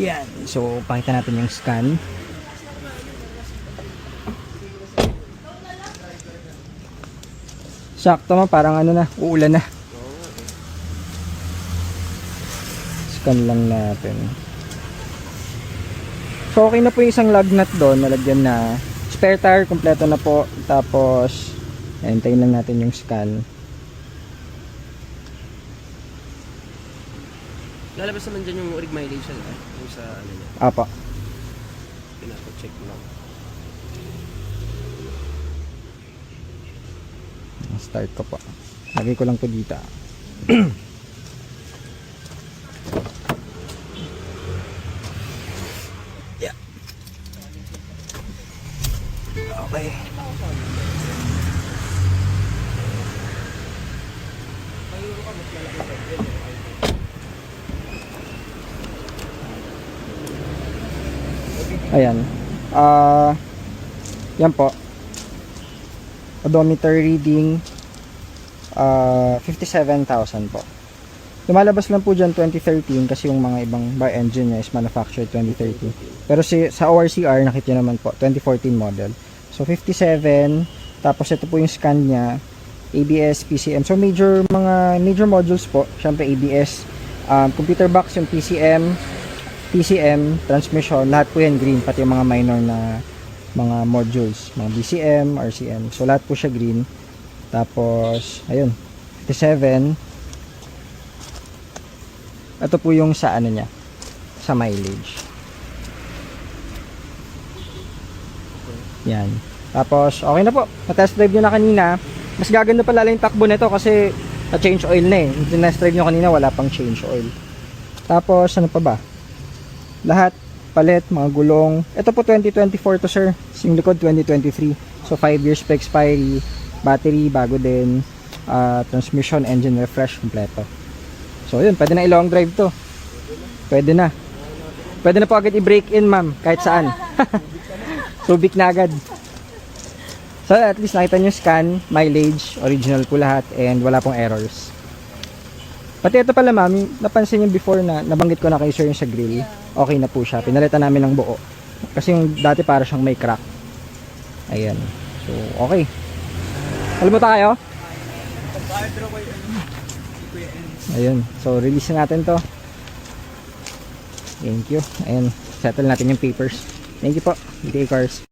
Yan. So, pakita natin yung scan. Sakto man, parang ano na, uulan na. Scan lang natin. So, okay na po yung isang lug nut doon, nalagyan na. Spare tire, kompleto na po. Tapos, hintayin lang natin yung scan. Lalabas naman dyan yung rig mileage niya, eh. Yung sa ano niya. Apa. Pinapacheck ko lang. Start ko po. Lagay ko lang to dito. yeah. Okay. Ayan. Ah, yan po. Odometer reading uh, 57,000 po. Lumalabas lang po dyan 2013 kasi yung mga ibang bar engine niya is manufactured 2013. Pero si, sa ORCR nakita naman po 2014 model. So 57 tapos ito po yung scan niya ABS, PCM. So major mga major modules po, syempre ABS, um, computer box yung PCM, PCM, transmission, lahat po yan green pati yung mga minor na mga modules, mga BCM, RCM. So lahat po siya green. Tapos, ayun, 57. Ito po yung sa ano niya, sa mileage. Yan. Tapos, okay na po. Na-test drive nyo na kanina. Mas gaganda pala yung takbo nito kasi na-change oil na eh. Yung tinest drive nyo kanina, wala pang change oil. Tapos, ano pa ba? Lahat, palit, mga gulong. Ito po 2024 to sir. Yung likod 2023. So 5 years pa expiry. Battery, bago din. Ah, transmission, engine refresh, kompleto. So yun, pwede na i-long drive to. Pwede na. Pwede na po agad i-break in ma'am, kahit saan. Subic na agad. So at least nakita nyo scan, mileage, original po lahat, and wala pong errors. Pati ito pala ma'am, napansin nyo before na nabanggit ko na kay sir yung sa grill, okay na po siya. Pinalitan namin ng buo. Kasi yung dati para siyang may crack. Ayan. So, okay. Alam mo tayo? Ayun. So, release na natin to. Thank you. Ayan. Settle natin yung papers. Thank you po. BTA Cars.